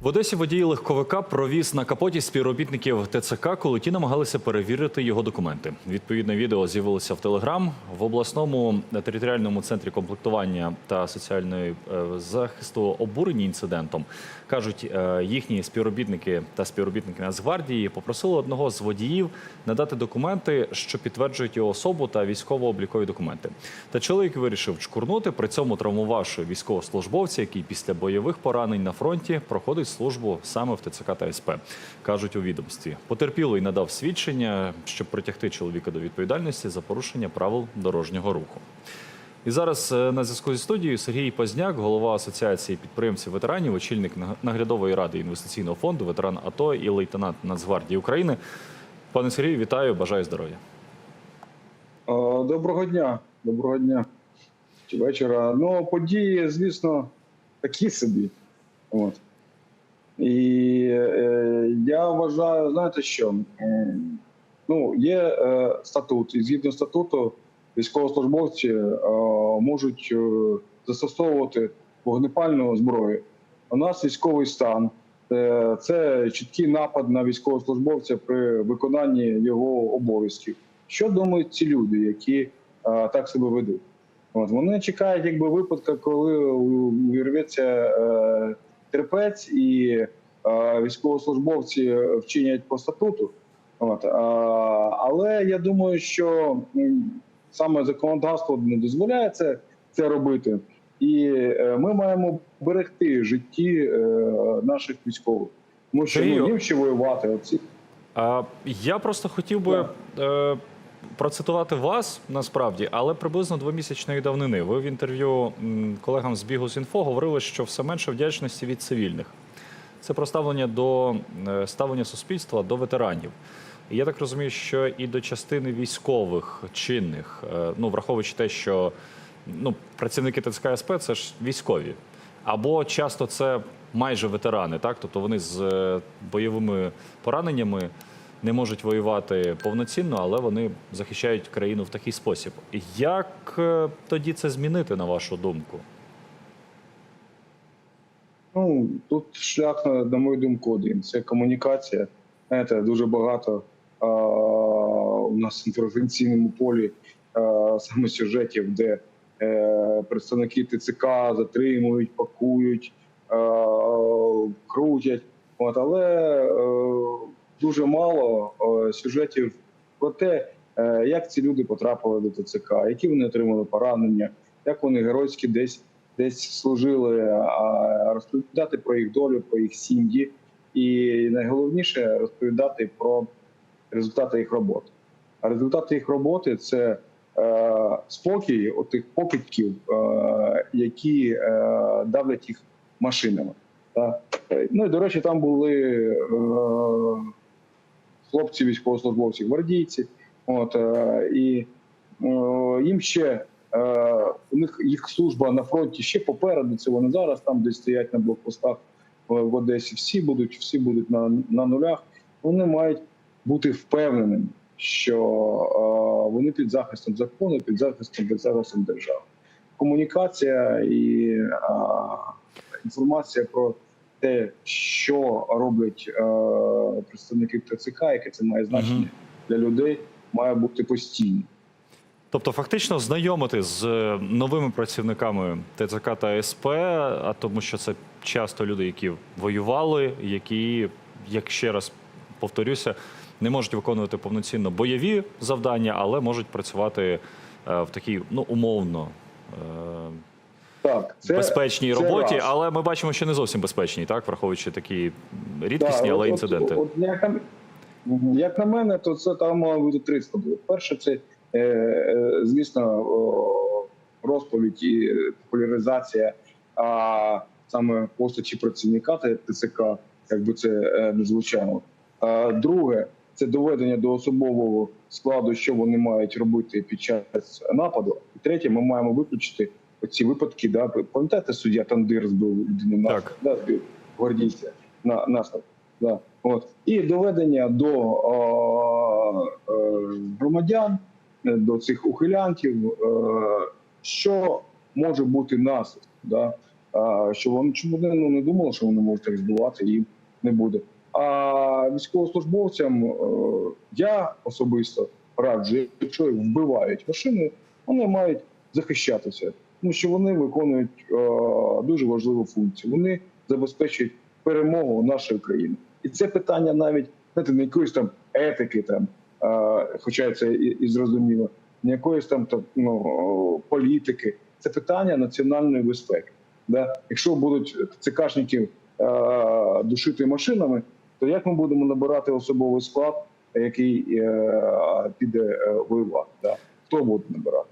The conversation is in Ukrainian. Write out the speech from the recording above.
В Одесі водій легковика провіз на капоті співробітників ТЦК, коли ті намагалися перевірити його документи. Відповідне відео з'явилося в Телеграм. В обласному територіальному центрі комплектування та соціальної е, захисту обурені інцидентом. кажуть, е, їхні співробітники та співробітники Нацгвардії попросили одного з водіїв надати документи, що підтверджують його особу та військово-облікові документи. Та чоловік вирішив чкурнути, при цьому травмувавши військовослужбовця, який після бойових поранень на фронті проходить службу саме в ТЦК та СП, кажуть у відомстві. Потерпілий надав свідчення, щоб притягти чоловіка до відповідальності за порушення правил дорожнього руху. І зараз е, на зв'язку зі студією Сергій Пазняк, голова Асоціації підприємців ветеранів, очільник наглядової ради інвестиційного фонду, ветеран АТО і лейтенант Нацгвардії України. Пане Сергію, вітаю, бажаю здоров'я. Е, Доброго дня, доброго дня чи вечора. Ну, події, звісно, такі собі. От. І е, я вважаю, знаєте що? Ну, є е, статут, і згідно статуту, військовослужбовці е, можуть е, застосовувати вогнепальну зброю. У нас військовий стан. Е, Це чіткий напад на військовослужбовця при виконанні його обов'язків. Що думають ці люди, які е, так себе ведуть? От вони чекають, якби випадка, коли увірветься е, терпець і е, військовослужбовці вчинять по статуту. От, а, але я думаю, що саме законодавство не дозволяє це, це робити, і е, ми маємо берегти житті е, наших військових. Тому що ну, їм ще воювати. Оці А я просто хотів би е, процитувати вас насправді, але приблизно двомісячної давнини. Ви в інтерв'ю колегам з бігу з інфо говорили, що все менше вдячності від цивільних. Це про ставлення до е, ставлення суспільства до ветеранів. Я так розумію, що і до частини військових чинних, е, ну враховуючи те, що ну, працівники ТЦК СП це ж військові. Або часто це майже ветерани, так? Тобто вони з е, бойовими пораненнями не можуть воювати повноцінно, але вони захищають країну в такий спосіб. Як е, тоді це змінити, на вашу думку? Ну, тут шлях, на, мою думку, один. Це комунікація. Знаєте, дуже багато а, у нас в інформаційному полі а, саме сюжетів, де е, представники ТЦК затримують, пакують, а, крутять. От, але е, дуже мало е, сюжетів про те, е, як ці люди потрапили до ТЦК, які вони отримали поранення, як вони геройськи десь десь служили, а розповідати про їх долю, про їх сім'ї, і найголовніше розповідати про результати їх роботи. А результати їх роботи це е, спокій отих покидьків, е, які е, давлять їх машинами. Та? Е, Ну і до речі, там були е, хлопці, військовослужбовці, гвардійці. От, е, і е, їм ще е, у них їх служба на фронті ще попереду. Це вони зараз там, десь стоять на блокпостах в, Одесі. Всі будуть, всі будуть на, на нулях. Вони мають бути впевненими, що вони під захистом закону, під захистом під захистом держави. Комунікація і е, інформація про те, що роблять е, представники ТЦК, яке це має значення Мгм. для людей, має бути постійно. Тобто, фактично знайомити з е, новими працівниками ТЦК та СП, а тому, що це часто люди, які воювали, які, як ще раз повторюся, не можуть виконувати повноцінно бойові завдання, але можуть працювати е, в такій ну умовно. Так, це безпечній це роботі, раз. але ми бачимо, що не зовсім безпечній, так враховуючи такі рідкісні, Да, але от- інциденти. От, от, як, на, як на мене, то це там має бути три складові. Перше, це е, е, звісно розповідь і популяризація а, саме постачі працівника та ТЦК, як би це е, не звучало. А, друге, це доведення до особового складу, що вони мають робити під час нападу. І третє, ми маємо виключити ці випадки. Да, пам'ятаєте, суддя Тандир збив людину на Так. да, збив гвардійця на наступ. Да. От. І доведення до о, е, громадян, е, до цих ухилянтів, е, що може бути наслідком. Да? що вони вони ну, не думали, що вони можуть так збивати, їм не буде. А військовослужбовцям я особисто раджу, якщо їх вбивають машини, вони мають захищатися, тому що вони виконують е, дуже важливу функцію. Вони забезпечують перемогу нашої країни. І це питання навіть знаєте, не якоїсь там етики, там, е, хоча це і, зрозуміло, не якоїсь там та, ну, політики. Це питання національної безпеки. Да? Якщо будуть цикашників е, душити машинами, то як ми будемо набирати особовий склад, який е, піде е, воювати? Да? Хто буде набирати?